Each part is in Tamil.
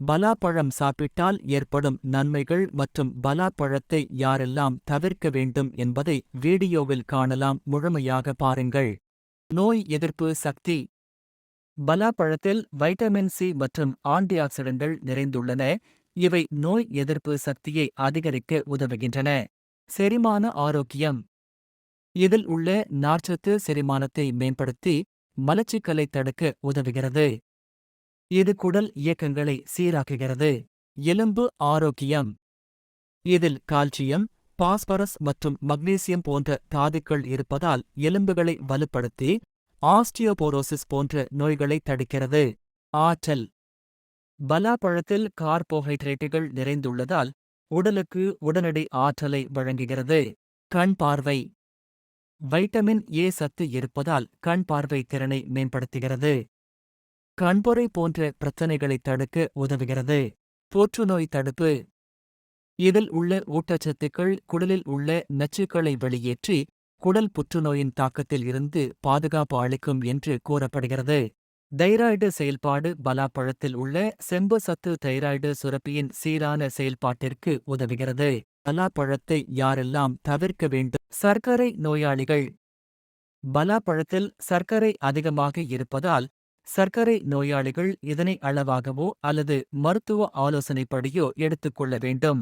பலாப்பழம் சாப்பிட்டால் ஏற்படும் நன்மைகள் மற்றும் பலாப்பழத்தை யாரெல்லாம் தவிர்க்க வேண்டும் என்பதை வீடியோவில் காணலாம். முழுமையாக பாருங்கள். நோய் எதிர்ப்பு சக்தி. பலாப்பழத்தில் வைட்டமின் சி மற்றும் ஆன்டிஆக்சிடன்ட்கள் நிறைந்துள்ளன. இவை நோய் எதிர்ப்பு சக்தியை அதிகரிக்க உதவுகின்றன. செரிமான ஆரோக்கியம். இதில் உள்ள நார்ச்சத்து செரிமானத்தை மேம்படுத்தி மலச்சிக்கலை தடுக்க உதவுகிறது. இது குடல் இயக்கங்களை சீராக்குகிறது. எலும்பு ஆரோக்கியம். இதில் கால்சியம் பாஸ்பரஸ் மற்றும் மக்னீசியம் போன்ற தாதுக்கள் இருப்பதால் எலும்புகளை வலுப்படுத்தி ஆஸ்டியோபோரோசிஸ் போன்ற நோய்களை தடுக்கிறது. ஆற்றல். பலாப்பழத்தில் கார்போஹைட்ரேட்டுகள் நிறைந்துள்ளதால் உடலுக்கு உடனடி ஆற்றலை வழங்குகிறது. கண் பார்வை. வைட்டமின் ஏ சத்து இருப்பதால் கண் பார்வை திறனை மேம்படுத்துகிறது. கண்பொறை போன்ற பிரச்சனைகளை தடுக்க உதவுகிறது. புற்றுநோய் தடுப்பு. இதில் உள்ள ஊட்டச்சத்துக்கள் குடலில் உள்ள நச்சுக்களை வெளியேற்றி குடல் புற்றுநோயின் தாக்கத்தில் இருந்து பாதுகாப்பு அளிக்கும் என்று கூறப்படுகிறது. தைராய்டு செயல்பாடு பலாப்பழத்தில் உள்ள செம்பு சத்து தைராய்டு சுரப்பியின் சீரான செயல்பாட்டிற்கு உதவுகிறது. பலாப்பழத்தை யாரெல்லாம் தவிர்க்க வேண்டும்? சர்க்கரை நோயாளிகள். பலாப்பழத்தில் சர்க்கரை அதிகமாக இருப்பதால் சர்க்கரை நோயாளிகள் இதனை அளவாகவோ அல்லது மருத்துவ ஆலோசனைப்படியோ எடுத்துக்கொள்ள வேண்டும்.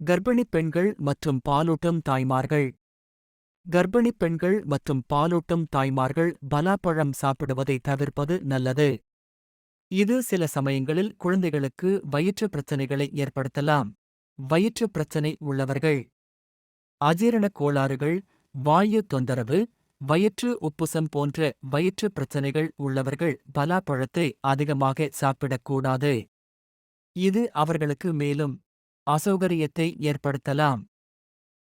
கர்ப்பிணிப் பெண்கள் மற்றும் பாலூட்டும் தாய்மார்கள். கர்ப்பிணிப் பெண்கள் மற்றும் பாலூட்டும் தாய்மார்கள் பலாப்பழம் சாப்பிடுவதை தவிர்ப்பது நல்லது. இது சில சமயங்களில் குழந்தைகளுக்கு வயிற்று பிரச்சனைகளை ஏற்படுத்தலாம். வயிற்று பிரச்சனை உள்ளவர்கள். அஜீரணக் கோளாறுகள் வாயு தொந்தரவு வயிற்று உப்புசம் போன்ற வயிற்று பிரச்சனைகள் உள்ளவர்கள் பலாப்பழத்தை அதிகமாக சாப்பிடக்கூடாது. இது அவர்களுக்கு மேலும் அசௌகரியத்தை ஏற்படுத்தலாம்.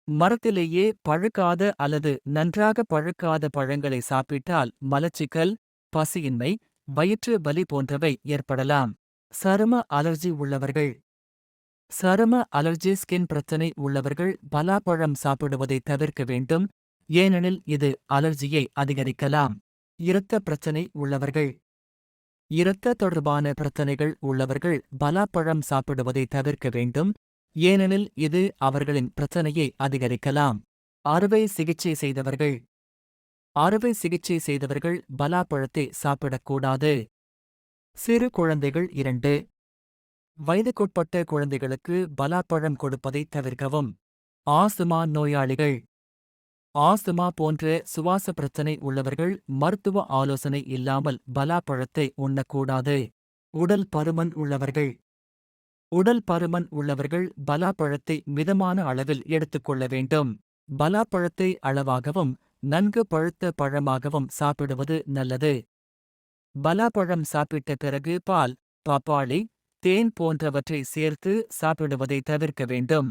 மரத்திலேயே பழுக்காத அல்லது நன்றாக பழுக்காத பழங்களை சாப்பிட்டால் மலச்சிக்கல் பசியின்மை வயிற்று வலி போன்றவை ஏற்படலாம். சரும அலர்ஜி உள்ளவர்கள். சரும அலர்ஜி ஸ்கின் பிரச்சனை உள்ளவர்கள் பலாப்பழம் சாப்பிடுவதை தவிர்க்க வேண்டும். ஏனெனில் இது அலர்ஜியை அதிகரிக்கலாம். இரத்த பிரச்சனை உள்ளவர்கள். இரத்த தொடர்பான பிரச்சனைகள் உள்ளவர்கள் பலாப்பழம் சாப்பிடுவதை தவிர்க்க வேண்டும். ஏனெனில் இது அவர்களின் பிரச்சனையை அதிகரிக்கலாம். அறுவை சிகிச்சை செய்தவர்கள். அறுவை சிகிச்சை செய்தவர்கள் பலாப்பழத்தை சாப்பிடக்கூடாது. சிறு குழந்தைகள் இரண்டு. வயதுக்குட்பட்ட குழந்தைகளுக்கு பலாப்பழம் கொடுப்பதை தவிர்க்கவும். ஆசுமா நோயாளிகள். ஆஸ்துமா போன்ற சுவாச பிரச்சனை உள்ளவர்கள் மருத்துவ ஆலோசனை இல்லாமல் பலாப்பழத்தை உண்ணக்கூடாது. உடல் பருமன் உள்ளவர்கள். உடல் பருமன் உள்ளவர்கள் பலாப்பழத்தை மிதமான அளவில் எடுத்துக்கொள்ள வேண்டும். பலாப்பழத்தை அளவாகவும் நன்கு பழுத்த பழமாகவும் சாப்பிடுவது நல்லது. பலாப்பழம் சாப்பிட்ட பிறகு பால் பப்பாளி தேன் போன்றவற்றை சேர்த்து சாப்பிடுவதை தவிர்க்க வேண்டும்.